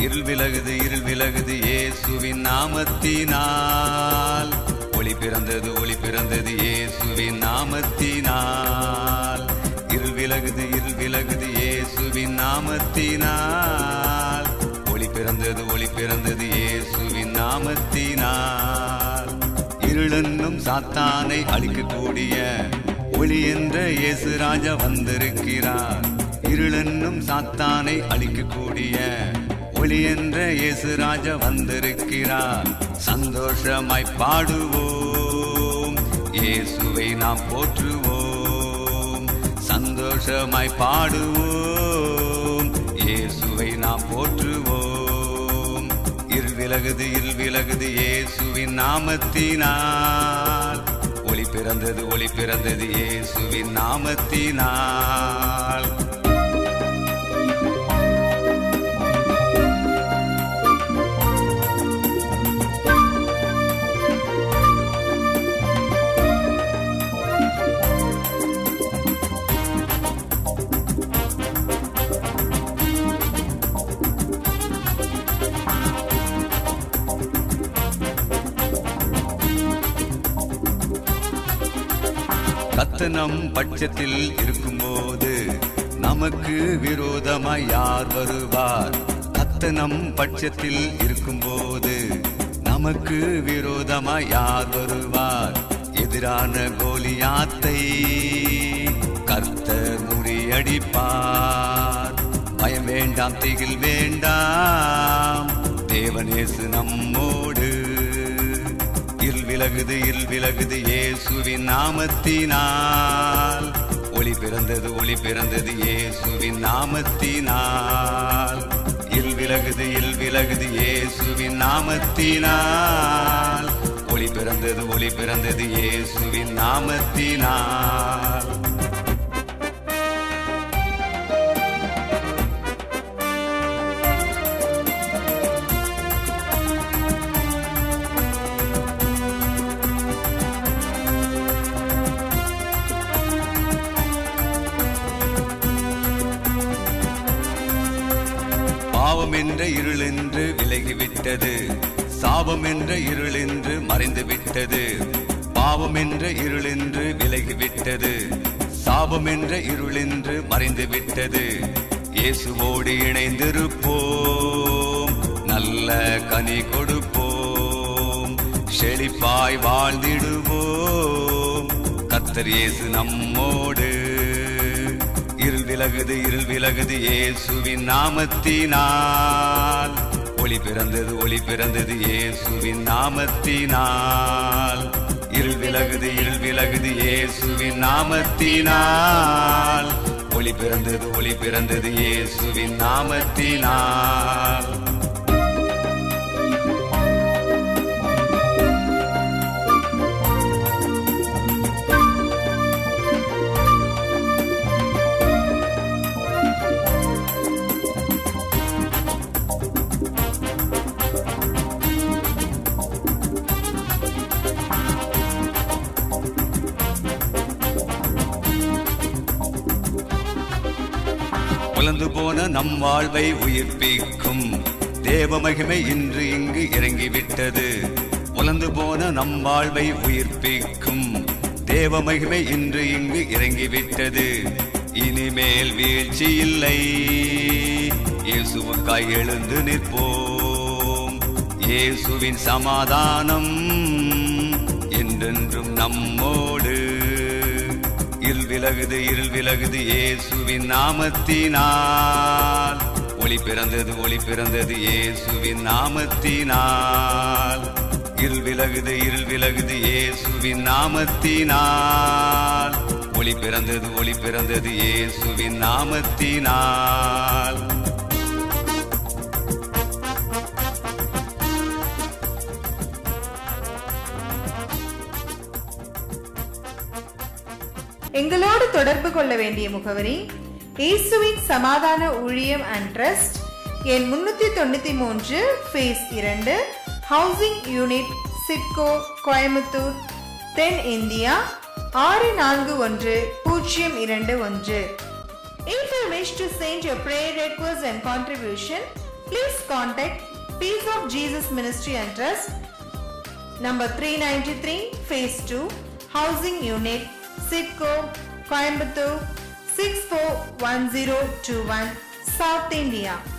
இருள் விலகுது இருள் விலகுது இயேசுவின் நாமத்தினால். ஒளி பிறந்தது ஒளி பிறந்தது இயேசுவின் நாமத்தினால். இருள் விலகுது இருள் விலகுது இயேசுவின் நாமத்தினால். ஒளி பிறந்தது ஒளி பிறந்தது இயேசுவின் நாமத்தினால். இருளென்னும் சாத்தானை அழிக்கக்கூடிய ஒளி என்ற இயேசு ராஜா வந்திருக்கிறார். இருளென்னும் சாத்தானை அழிக்கக்கூடிய ஒளி என்ற இயேசு ராஜா வந்திருக்கிறார். சந்தோஷமாய் பாடுவோம். இயேசுவை நாம் போற்றுவோம். சந்தோஷமாய் பாடுவோம். இயேசுவை நாம் போற்றுவோம். இருள் விலகுது இயேசுவின் நாமத்தினால். ஒளி பிறந்தது ஒளி பிறந்தது இயேசுவின் நாமத்தினால். கத்தனம் பட்சத்தில் இருக்கும்போது நமக்கு விரோதமாய் யார் வருவார்? கத்தனம் பட்சத்தில் இருக்கும்போது நமக்கு விரோதமாய் யார் வருவார்? எதிரான கோலியாத்தை கர்த்தர் முறியடிப்பார். பயம் வேண்டாம் திகில் வேண்டாம். தேவனேசு நம்மோடு விலகுது இருள் விலகுது இயேசுவின் நாமத்தினால். ஒளி பிறந்தது ஒளி பிறந்தது இயேசுவின் நாமத்தினால். இல் விலகுது இல் விலகுது இயேசுவின் நாமத்தினால். ஒளி பிறந்தது ஒளி பிறந்தது இயேசுவின் நாமத்தினால். பாவம் என்ற இருளென்று விலகிவிட்டது. சாபம் என்ற இருளென்று மறைந்துவிட்டது. மறைந்து விட்டது பாவம் என்ற இருளென்று விலகிவிட்டது. சாபம் என்ற இருளென்று மறைந்துவிட்டது. மறைந்து விட்டது இயேசுவோடு இணைந்திருப்போம். நல்ல கனி கொடுப்போம். செழிப்பாய் வாழ்ந்திடுவோம். கத்தர் இயேசு நம்மோடு. விலகுது இருள் விலகுது ஏசுவின் நாமத்தினால். ஒளி பிறந்தது ஒளி பிறந்தது ஏசுவின் நாமத்தினால். இருள் விலகுது இருள் விலகுது ஏசுவின் நாமத்தினால். ஒளி பிறந்தது ஒளி பிறந்தது ஏசுவின் நாமத்தினால். தொலைந்து போன நம் வாழ்வை உயிர்ப்பிக்கும். தேவ மகிமை இன்று இங்கு இறங்கிவிட்டது. உலர்ந்து போன நம் வாழ்வை உயிர்ப்பிக்கும். தேவ மகிமை இன்று இங்கு இறங்கிவிட்டது. இனிமேல் வீழ்ச்சி இல்லை. இயேசுவுக்காய் எழுந்து நிற்போம். இயேசுவின் சமாதானம் என்றென்றும் நம்மோடு இருள் விலகுது இருள் விலகுது இயேசுவின் நாமத்தினால். ஒளி பிறந்தது ஒளி பிறந்தது இயேசுவின் நாமத்தினால். இருள் விலகுது இருள் விலகுது இயேசுவின் நாமத்தினால். ஒளி பிறந்தது ஒளி பிறந்தது இயேசுவின் நாமத்தினால். எங்களோடு தொடர்பு கொள்ள வேண்டிய முகவரி இயேசுவின் சமாதான ஊழியம் அண்ட் ட்ரஸ்ட் எண் முன்னூத்தி தொண்ணூத்தி மூன்று ஃபேஸ் இரண்டு ஹவுசிங் யூனிட் சிட்கோ கோயம்புத்தூர் தென் இந்தியா ஆறு நான்கு ஒன்று பூஜ்ஜியம் இரண்டு ஒன்று If you wish to send your prayer requests and contribution, Please contact Peace of Jesus Ministry and Trust, number 393, Phase 2, Housing Unit, Sitco, Coimbatore, 641021, South India.